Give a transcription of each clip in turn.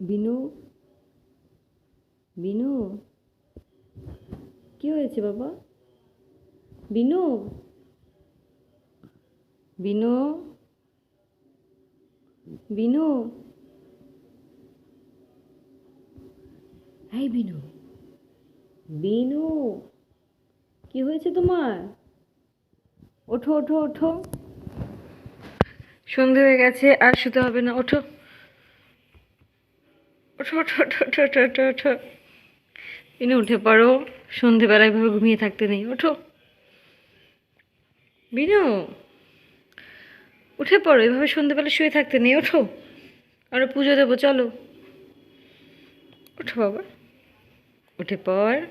বিনু? বিনু? কি হয়েছে বাবা? বিনু? বিনু? বিনু? এই বিনু। বিনু? কি হয়েছে তোমার? ওঠো ওঠো ওঠো। সন্ধে হয়ে গেছে, আর শুতে হবে না। ওঠো। ওঠো ওঠো ওঠো ওঠো ওঠো ওঠো উঠে পড়ো, সন্ধেবেলায় এভাবে ঘুমিয়ে থাকতে নেই, ওঠো। বিনু, উঠে পড়ো, এভাবে সন্ধেবেলা শুয়ে থাকতে নেই, ওঠো। আমরা পুজো দেবো, চলো। ওঠো বাবা। উঠে পড়।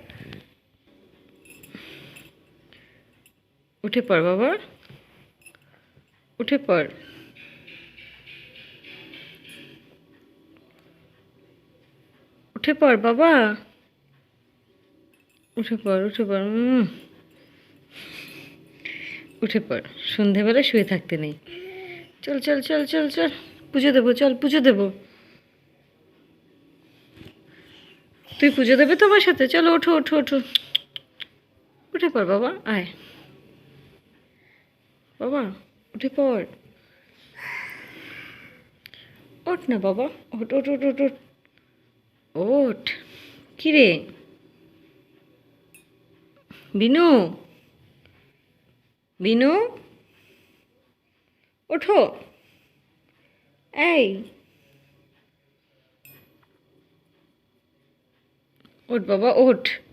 উঠে পড় বাবা। উঠে পড়। উঠে পড়, বাবা। উঠে পড় উঠে পড় উঠে পড়। সন্ধেবেলা শুয়ে থাকতে নেই। চল চল চল চল চল। পুজো দেবো, চল, পুজো দেবো। তুই পুজো দেবে তোমার সাথে? চলো, ওঠো ওঠো ওঠো। উঠে পড়, বাবা, আয়। বাবা, উঠে পড়। ওঠ না, বাবা। ওঠ ওঠ ওঠ ওঠ। ওঠ। কিরে? বিনু? বিনু? ওঠো। এই। ওঠ বাবা ওঠ।